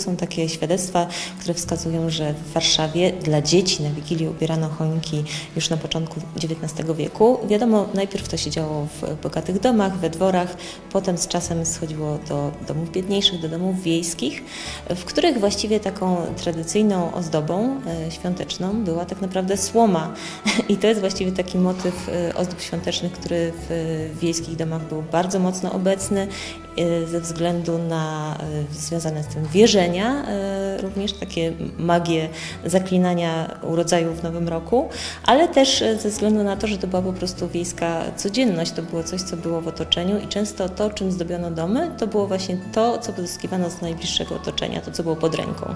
Są takie świadectwa, które wskazują, że w Warszawie dla dzieci na Wigilię ubierano choinki już na początku XIX wieku. Wiadomo, najpierw to się działo w bogatych domach, we dworach, potem z czasem schodziło do domów biedniejszych, do domów wiejskich, w których właściwie taką tradycyjną ozdobą e, świąteczną była tak naprawdę słoma. I to jest właściwie taki motyw e, ozdób świątecznych, który w wiejskich domach był bardzo mocno obecny ze względu na e, związane z tym wierzenia, e, również takie magie zaklinania urodzaju w Nowym Roku, ale też ze względu na to, że to była po prostu wiejska codzienność, to było coś, co było w otoczeniu i często to, czym zdobiono domy, to było właśnie to, co pozyskiwano z najbliższego otoczenia, to, co było pod ręką.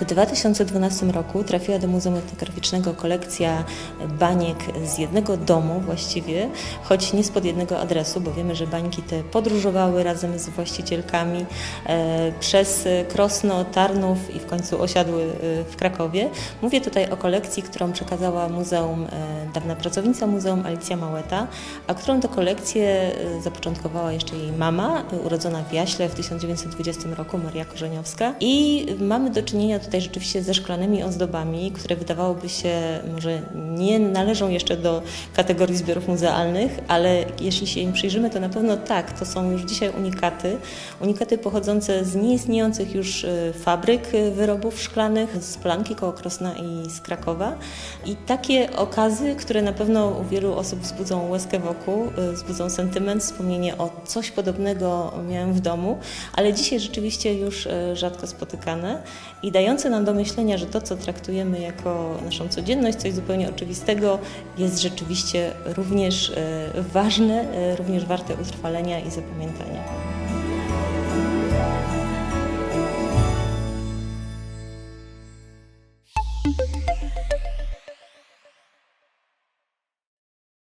W 2012 roku trafiła do Muzeum Etnograficznego kolekcja baniek z jednego domu właściwie, choć nie spod jednego adresu, bo wiemy, że bańki te podróżowały razem z właścicielkami e, przez Krosno, Tarnów i w końcu osiadły e, w Krakowie. Mówię tutaj o kolekcji, którą przekazała muzeum, e, dawna pracownica muzeum Alicja Małeta, a którą to kolekcję zapoczątkowała jeszcze jej mama, urodzona w Jaśle w 1920 roku, Maria Korzeniowska. I mamy do czynienia tutaj rzeczywiście ze szklanymi ozdobami, które wydawałoby się może nie należą jeszcze do kategorii zbiorów muzealnych, ale jeśli się im przyjrzymy, to na pewno tak, to są już dzisiaj unikaty. Unikaty pochodzące z nieistniejących już e, fabryk e, wyrobów szklanych, z Polanki koło Krosna i z Krakowa. I takie okazy, które na pewno u wielu osób wzbudzą łezkę wokół, e, wzbudzą sentyment, wspomnienie o coś podobnego miałem w domu, ale dzisiaj rzeczywiście już rzadko spotykane i dające nam do myślenia, że to, co traktujemy jako naszą codzienność, coś zupełnie oczywistego, jest rzeczywiście również e, ważne, e, również warte utrwalenia i zapamiętania.